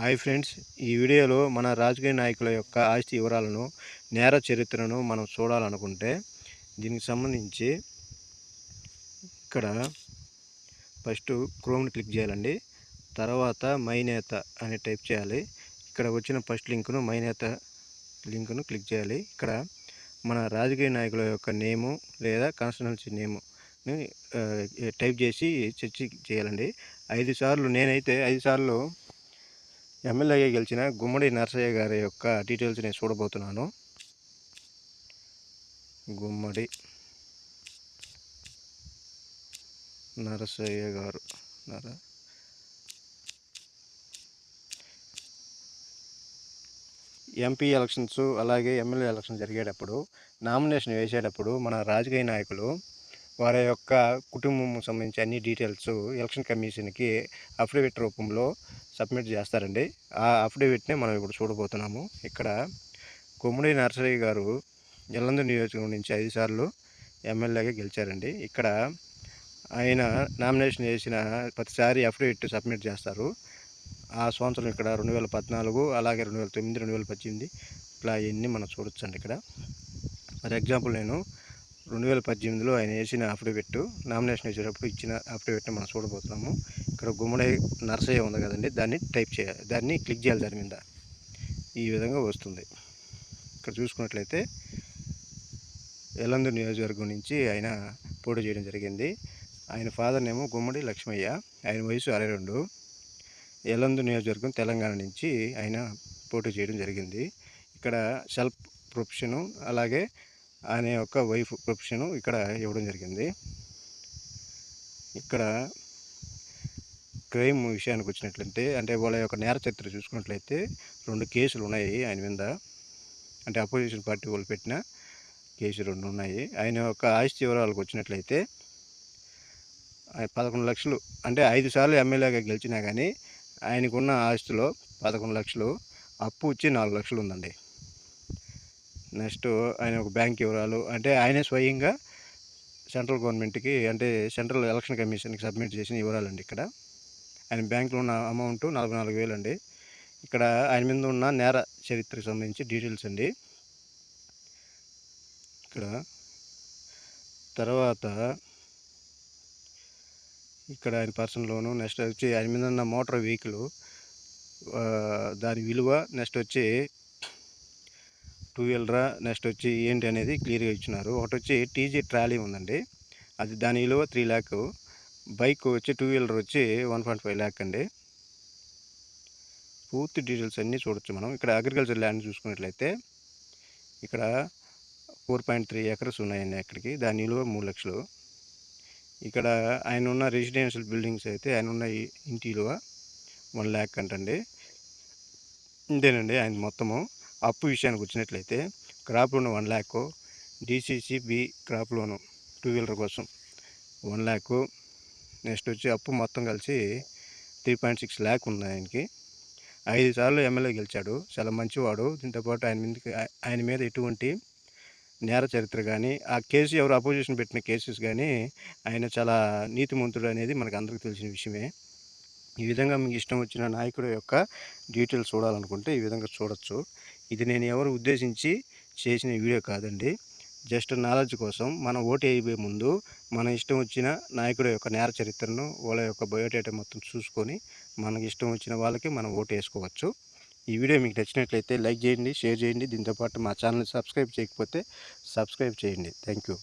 Hi friends ఈ వీడియోలో మన రాజకీయ నాయకుల యొక్క ఆస్తి వివరాలను నేర చరిత్రను మనం చూడాలనుకుంటే దీనికి సంబంధించి ఇక్కడ ఫస్ట్ క్రోమ్ని క్లిక్ చేయాలండి. తర్వాత మైనేత అని టైప్ చేయాలి. ఇక్కడ వచ్చిన ఫస్ట్ లింక్ను మైనేత లింక్ను క్లిక్ చేయాలి. ఇక్కడ మన రాజకీయ నాయకుల యొక్క నేము లేదా కాన్స్టిట్యున్సీ నేము టైప్ చేసి చర్చ చేయాలండి. ఐదు సార్లు నేనైతే ఐదు సార్లు ఎమ్మెల్యేగా గెలిచిన గుమ్మడి నరసయ్య గారి యొక్క డీటెయిల్స్ నేను చూడబోతున్నాను. గుమ్మడి నరసయ్య గారు. నర ఎంపీ ఎలక్షన్స్ అలాగే ఎమ్మెల్యే ఎలక్షన్ జరిగేటప్పుడు నామినేషన్ వేసేటప్పుడు మన రాజకీయ నాయకులు వారి యొక్క కుటుంబం సంబంధించి అన్ని డీటెయిల్స్ ఎలక్షన్ కమిషన్కి అఫిడవిట్ రూపంలో సబ్మిట్ చేస్తారండి. ఆ అఫిడవిట్నే మనం ఇప్పుడు చూడబోతున్నాము. ఇక్కడ కొమ్ముడి నర్సరీ గారు ఎల్లందు నియోజకవర్గం నుంచి ఐదు సార్లు ఎమ్మెల్యేగా గెలిచారండి. ఇక్కడ ఆయన నామినేషన్ చేసిన ప్రతిసారి అఫిడవిట్ సబ్మిట్ చేస్తారు. ఆ సంవత్సరం ఇక్కడ రెండు వేల పద్నాలుగు అలాగే రెండు వేల తొమ్మిది రెండు వేల పద్దెనిమిది ఇట్లా ఇవన్నీ మనం చూడొచ్చండి ఇక్కడ. ఫర్ ఎగ్జాంపుల్ నేను రెండు వేల పద్దెనిమిదిలో ఆయన వేసిన అఫిడవిట్ నామినేషన్ వేసేటప్పుడు ఇచ్చిన అఫిడవిట్ని మనం చూడబోతున్నాము. ఇక్కడ గుమ్మడి నర్సయ్య ఉంది కదండి దాన్ని టైప్ చేయాలి దాన్ని క్లిక్ చేయాలి దాని మీద. ఈ విధంగా వస్తుంది. ఇక్కడ చూసుకున్నట్లయితే ఎల్లందు నియోజకవర్గం నుంచి ఆయన పోటీ చేయడం జరిగింది. ఆయన ఫాదర్ నేమో గుమ్మడి లక్ష్మయ్య ఆయన వయసు అరవై రెండు. ఎల్లందు నియోజకవర్గం తెలంగాణ నుంచి ఆయన పోటీ చేయడం జరిగింది. ఇక్కడ సెల్ఫ్ ప్రొఫెషను అలాగే ఆయన యొక్క వైఫ్ ప్రొఫెషను ఇక్కడ ఇవ్వడం జరిగింది. ఇక్కడ క్రైమ్ విషయానికి వచ్చినట్లయితే అంటే వాళ్ళ యొక్క నేర చరిత్ర చూసుకున్నట్లయితే రెండు కేసులు ఉన్నాయి ఆయన మీద. అంటే అపోజిషన్ పార్టీ వాళ్ళు పెట్టిన కేసు రెండు ఉన్నాయి. ఆయన యొక్క ఆస్తి వివరాలకు వచ్చినట్లయితే పదకొండు లక్షలు అంటే ఐదు సార్లు ఎమ్మెల్యేగా గెలిచినా కానీ ఆయనకున్న ఆస్తిలో పదకొండు లక్షలు అప్పు వచ్చి నాలుగు లక్షలు ఉందండి. నెక్స్ట్ ఆయన ఒక బ్యాంక్ వివరాలు. అంటే ఆయనే స్వయంగా సెంట్రల్ గవర్నమెంట్కి అంటే సెంట్రల్ ఎలక్షన్ కమిషన్కి సబ్మిట్ చేసిన వివరాలండి ఇక్కడ. ఆయన బ్యాంకులో ఉన్న అమౌంట్ నలభై నాలుగు వేలు అండి. ఇక్కడ ఆయన మీద ఉన్న నేర చరిత్రకు సంబంధించి డీటెయిల్స్ అండి. ఇక్కడ తర్వాత ఇక్కడ ఆయన పర్సనల్ లోను నెక్స్ట్ వచ్చి ఆయన మీద ఉన్న మోటార్ వెహికల్ దాని విలువ నెక్స్ట్ వచ్చి టూ వీలరా నెక్స్ట్ వచ్చి ఏంటి అనేది క్లియర్గా ఇచ్చినారు. ఒకటి వచ్చి టీజీ ట్రాలీ ఉందండి. అది దాని విలువ త్రీ ల్యాక్ బైక్ వచ్చి టూ వీలర్ వచ్చి వన్ పాయింట్ ఫైవ్ ల్యాక్ అండి. పూర్తి డీటెయిల్స్ అన్నీ చూడొచ్చు మనం. ఇక్కడ అగ్రికల్చర్ ల్యాండ్ చూసుకున్నట్లయితే ఇక్కడ ఫోర్ పాయింట్ త్రీ ఎకర్స్ ఉన్నాయండి అక్కడికి. దాని విలువ మూడు లక్షలు. ఇక్కడ ఆయన ఉన్న రెసిడెన్షియల్ బిల్డింగ్స్ అయితే ఆయన ఉన్న ఇంటి విలువ వన్ ల్యాక్ అంటండి. ఇంతేనండి ఆయన మొత్తము. అప్పు విషయానికి వచ్చినట్లయితే crop loan one lakh DCC B crop loan two wheeler కోసం వన్ ల్యాక్. నెక్స్ట్ వచ్చి అప్పు మొత్తం కలిసి త్రీ పాయింట్ సిక్స్ ల్యాక్ ఉంది ఆయనకి. ఐదు సార్లు ఎమ్మెల్యే గెలిచాడు. చాలా మంచివాడు. దీంతోపాటు ఆయన మీద ఆయన మీద ఎటువంటి నేర చరిత్ర కానీ ఆ కేసు ఎవరు అపోజిషన్ పెట్టిన కేసెస్ కానీ ఆయన చాలా నీతిమంతుడు అనేది మనకు అందరికీ తెలిసిన విషయమే. ఈ విధంగా మీకు ఇష్టం వచ్చిన నాయకుడు యొక్క డీటెయిల్స్ చూడాలనుకుంటే ఈ విధంగా చూడొచ్చు. ఇది నేను ఎవరు ఉద్దేశించి చేసిన వీడియో కాదండి. జస్ట్ నాలెడ్జ్ కోసం మనం ఓటు వేయబోయే ముందు మన ఇష్టం వచ్చిన నాయకుడు యొక్క నేర చరిత్రను వాళ్ళ యొక్క బయోడేటా మొత్తం చూసుకొని మనకి ఇష్టం వచ్చిన వాళ్ళకి మనం ఓటు వేసుకోవచ్చు. ఈ వీడియో మీకు నచ్చినట్లయితే లైక్ చేయండి షేర్ చేయండి. దీంతోపాటు మా ఛానల్ సబ్స్క్రైబ్ చేయకపోతే సబ్స్క్రైబ్ చేయండి. Thank you